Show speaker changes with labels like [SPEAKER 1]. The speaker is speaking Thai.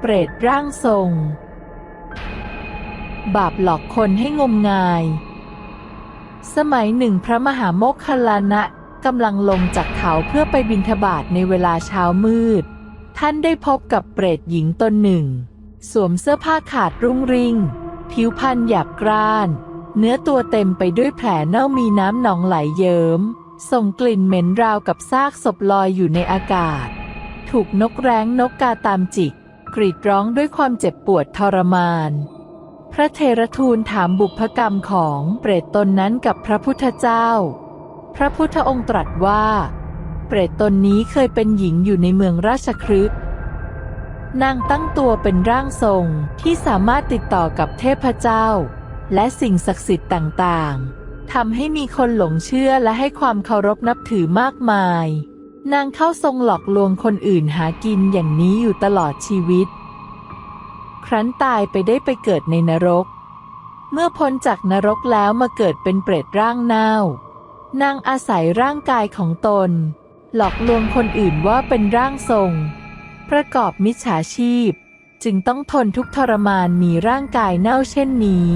[SPEAKER 1] เปรตร่างทรง บาปหลอกคนให้งมงาย สมัยหนึ่งพระมหาโมคคลานะกำลังลงจากเขาเพื่อไปบิณฑบาตในเวลาเช้ามืด ท่านได้พบกับเปรตหญิงตนหนึ่ง สวมเสื้อผ้าขาดรุ่งริ่ง ผิวพรรณหยาบกร้าน เนื้อตัวเต็มไปด้วยแผลเน่ามีน้ำหนองไหลเยิ้ม ส่งกลิ่นเหม็นราวกับซากศพลอยอยู่ในอากาศ ถูกนกแร้งนกกาตามจิก กรีดร้องด้วยความเจ็บปวดทรมาน พระเทระทูลถามบุพกรรมของเปรตตนนั้นกับพระพุทธเจ้า พระพุทธองค์ตรัสว่า เปรตตนนี้เคยเป็นหญิงอยู่ในเมืองราชคฤห์นางตั้งตัวเป็นร่างทรงที่สามารถติดต่อกับเทพเจ้า และสิ่งศักดิ์สิทธิ์ต่างๆทำให้มีคนหลงเชื่อและให้ความเคารพนับถือมากมาย นางเข้าทรงหลอกลวงคนอื่นหากินอย่างนี้อยู่ตลอดชีวิต ครั้นตายไปได้ไปเกิดในนรก เมื่อพ้นจากนรกแล้วมาเกิดเป็นเปรตร่างเน่านางอาศัยร่างกายของตน หลอกลวงคนอื่นว่าเป็นร่างทรง ประกอบมิจฉาชีพ จึงต้องทนทุกทรมานมีร่างกายเน่าเช่นนี้